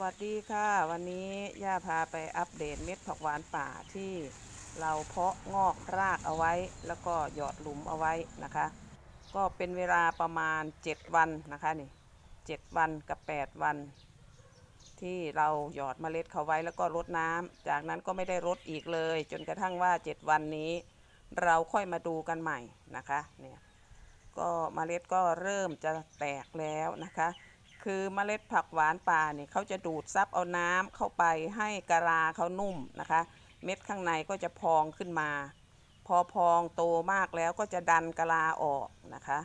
วัสดีค่ะ วันนี้ย่าพาไปอัปเดตเม็ดผักหวานป่าที่เราเพาะงอกรากเอาไว้ แล้วก็หยอดหลุมเอาไว้นะคะ ก็เป็นเวลาประมาณ 7 วันนะคะนี่7วันกับ 8 วัน ที่เราหยอดเมล็ดเขาไว้แล้วก็รดน้ำจากนั้นก็ไม่ได้รดอีกเลย จนกระทั่งว่า 7 วันนี้ เราค่อยมาดูกันใหม่นะคะเนี่ยก็เมล็ดก็เริ่มจะแตกแล้วนะคะ คือเมล็ดผักหวานป่าเนี่ยเขาจะดูดซับเอาน้ำเข้าไปให้กะลาเขานุ่มนะคะ เม็ดข้างในก็จะพองขึ้นมา พอพองโตมากแล้วก็จะดันกะลาออกนะคะ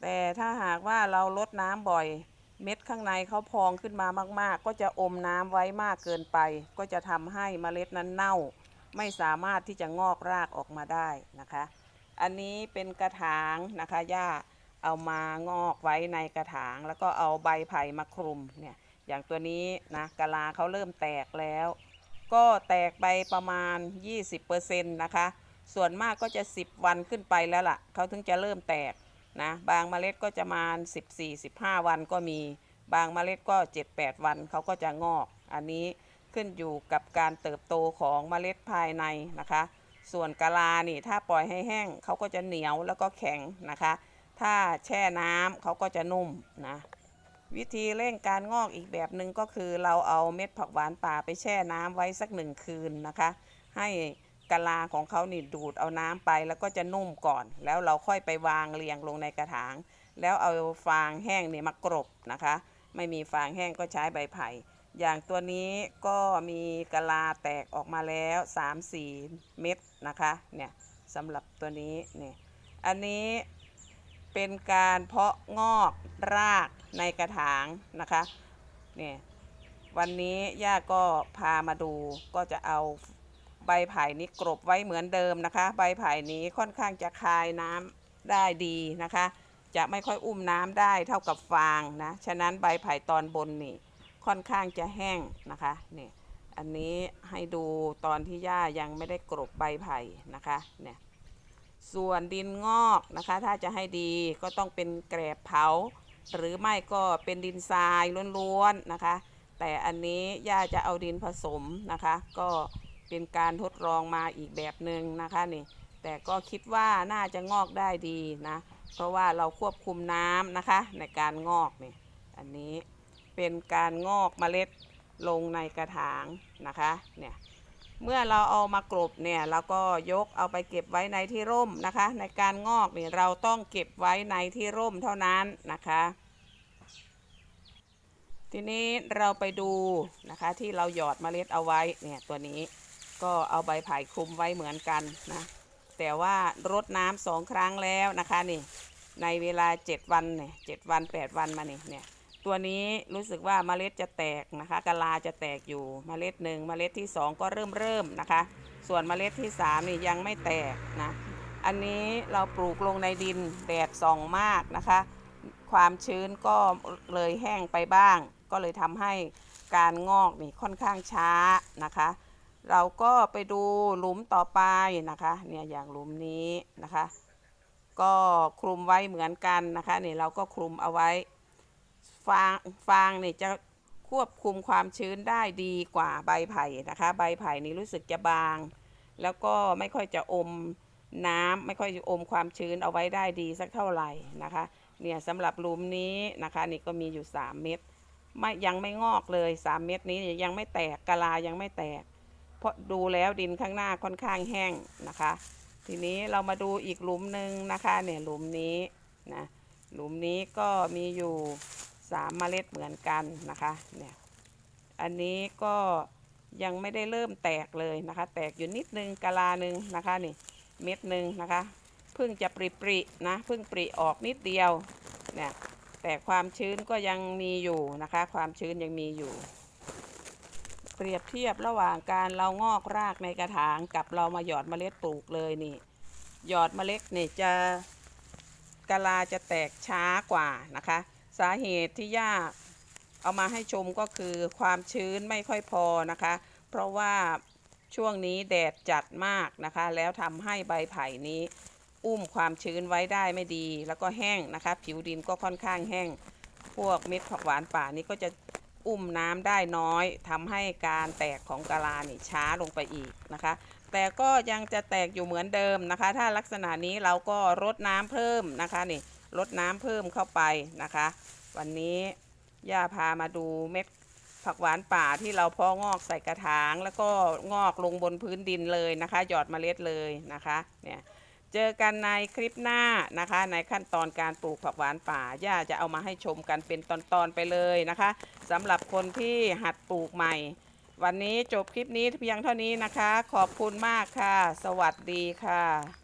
แต่ถ้าหากว่าเราลดน้ำบ่อย เม็ดข้างในเขาพองขึ้นมามาก ๆ ก็จะอมน้ำไว้มากเกินไป ก็จะทำให้เมล็ดนั้นเน่า ไม่สามารถที่จะงอกรากออกมาได้นะคะ อันนี้เป็นกระถางนะคะย่า เอามางอกไว้ในกระถาง แล้วก็เอาใบไผ่มาคลุมเนี่ยอย่างตัวนี้นะกะลาเขาเริ่มแตกแล้ว ก็แตกไปประมาณ 20%นะคะ ส่วนมากก็จะ 10 วันขึ้นไปแล้วล่ะเขาถึงจะเริ่มแตกนะบางเมล็ดก็จะมาณ14-15 วันก็มี บางเมล็ดก็ 7-8 วันเขาก็จะงอก อันนี้ขึ้นอยู่กับการเติบโตของเมล็ดภายในนะคะ ส่วนกะลานี่ถ้าปล่อยให้แห้งเขาก็จะเหนียวแล้วก็แข็งนะคะ ถ้าแช่น้ำเขาก็จะนุ่มนะวิธีเร่งการงอกอีกแบบหนึ่งก็คือเราเอาเม็ดผักหวานป่าไปแช่น้ำไว้สักหนึ่งคืนนะคะ ให้กะลาของเขานี่ดูดเอาน้ำไปแล้วก็จะนุ่มก่อน แล้วเราค่อยไปวางเรียงลงในกระถาง แล้วเอาฟางแห้งเนี่ยมากรบนะคะ ไม่มีฟางแห้งก็ใช้ใบไผ่ อย่างตัวนี้ก็มีกะลาแตกออกมาแล้ว 3-4 เม็ดนะคะเนี่ยสำหรับตัวนี้เนี่ยอันนี้ เป็นการเพาะงอกรากในกระถางนะคะเนี่ยวันนี้ย่าก็พามาดูก็จะเอาใบไผ่นี้กรบไว้เหมือนเดิมนะคะ ใบไผ่นี้ค่อนข้างจะคายน้ำได้ดีนะคะ จะไม่ค่อยอุ้มน้ำได้เท่ากับฟางนะฉะนั้นใบไผ่ตอนบนนี่ค่อนข้างจะแห้งนะคะเนี่ยอันนี้ให้ดูตอนที่หญ้ายังไม่ได้กรบใบไผ่นะคะเนี่ย ส่วนดินงอกนะคะ ถ้าจะให้ดีก็ต้องเป็นแกรบเผา หรือไม่ก็เป็นดินทรายล้วนๆนะคะ แต่อันนี้ย่าจะเอาดินผสมนะคะ ก็เป็นการทดลองมาอีกแบบหนึ่งนะคะนี่แต่ก็คิดว่าน่าจะงอกได้ดีนะ เพราะว่าเราควบคุมน้ำนะคะ ในการงอกเนี่ยอันนี้เป็นการงอกเมล็ดลงในกระถางนะคะเนี่ย เมื่อเราเอามากรบเนี่ยเราก็ยกเอาไปเก็บไว้ในที่ร่มนะคะ ในการงอกเนี่ยเราต้องเก็บไว้ในที่ร่มเท่านั้นนะคะ ทีนี้เราไปดูนะคะที่เราหยอดเมล็ดเอาไว้เนี่ยตัวนี้ก็เอาใบไผ่คลุมไว้เหมือนกันนะแต่ว่ารดน้ำสองครั้งแล้วนะคะนี่ในเวลา 7 วันเนี่ยเจ็ดวัน 8 วันมานี่เนี่ย ตัวนี้รู้สึกว่าเมล็ดจะแตกนะคะกะลาจะแตกอยู่เมล็ดหนึ่งเมล็ดที่สองก็เริ่มเริ่มนะคะ ส่วนเมล็ดที่สามนี่ยังไม่แตกนะอันนี้เราปลูกลงในดินแดดส่องมากนะคะ ความชื้นก็เลยแห้งไปบ้าง ก็เลยทำให้การงอกนี่ค่อนข้างช้านะคะ เราก็ไปดูหลุมต่อไปนะคะเนี่ยอย่างหลุมนี้นะคะ ก็คลุมไว้เหมือนกันนะคะนี่เราก็คลุมเอาไว้ ฟางฟางเนี่ยจะควบคุมความชื้นได้ดีกว่าใบไผ่นะคะ ใบไผ่นี่รู้สึกจะบาง แล้วก็ไม่ค่อยจะอมน้ำไม่ค่อยจะอมความชื้นเอาไว้ได้ดีสักเท่าไหร่นะคะเนี่ยสำหรับหลุมนี้นะคะนี่ก็มีอยู่ 3 เม็ดไม่ยังไม่งอกเลย 3 เม็ดนี้ยังไม่แตกกะลายังไม่แตก เพราะดูแล้วดินข้างหน้าค่อนข้างแห้งนะคะ ทีนี้เรามาดูอีกหลุมหนึ่งนะคะเนี่ยหลุมนี้นะ หลุมนี้ก็มีอยู่สามเมล็ดเหมือนกันนะคะเนี่ยอันนี้ก็ยังไม่ได้เริ่มแตกเลยนะคะ แตกอยู่นิดนึงกะลาหนึ่งนะคะนี่เม็ดหนึ่งนะคะเพิ่งจะปริปรินะเพิ่งปริออกนิดเดียวเนี่ยแต่ความชื้นก็ยังมีอยู่นะคะ ความชื้นยังมีอยู่ เปรียบเทียบระหว่างการเรางอกรากในกระถางกับเรามาหยอดเมล็ดปลูกเลยนี่หยอดเมล็ดนี่จะ กะลาจะแตกช้ากว่านะคะ สาเหตุที่ยากเอามาให้ชมก็คือความชื้นไม่ค่อยพอนะคะ เพราะว่าช่วงนี้แดดจัดมากนะคะ แล้วทำให้ใบไผ่นี้ อุ้มความชื้นไว้ได้ไม่ดี แล้วก็แห้งนะคะ ผิวดินก็ค่อนข้างแห้ง พวกเม็ดผักหวานป่านี้ก็จะอุ้มน้ำได้น้อยทำให้การแตกของกะลานี่ช้าลงไปอีกนะคะ แต่ก็ยังจะแตกอยู่เหมือนเดิมนะคะ ถ้าลักษณะนี้เราก็รดน้ำเพิ่มนะคะนี่รดน้ำเพิ่มเข้าไปนะคะ วันนี้ย่าพามาดูเม็ดผักหวานป่าที่เราเพาะงอกใส่กระถาง แล้วก็งอกลงบนพื้นดินเลยนะคะ หยอดเมล็ดเลยนะคะเนี่ยเจอกันในคลิปหน้านะคะ ในขั้นตอนการปลูกผักหวานป่าย่าจะเอามาให้ชมกันเป็นตอนๆไปเลยนะคะสำหรับคนที่หัดปลูกใหม่ วันนี้จบคลิปนี้เพียงเท่านี้นะคะ ขอบคุณมากค่ะ สวัสดีค่ะ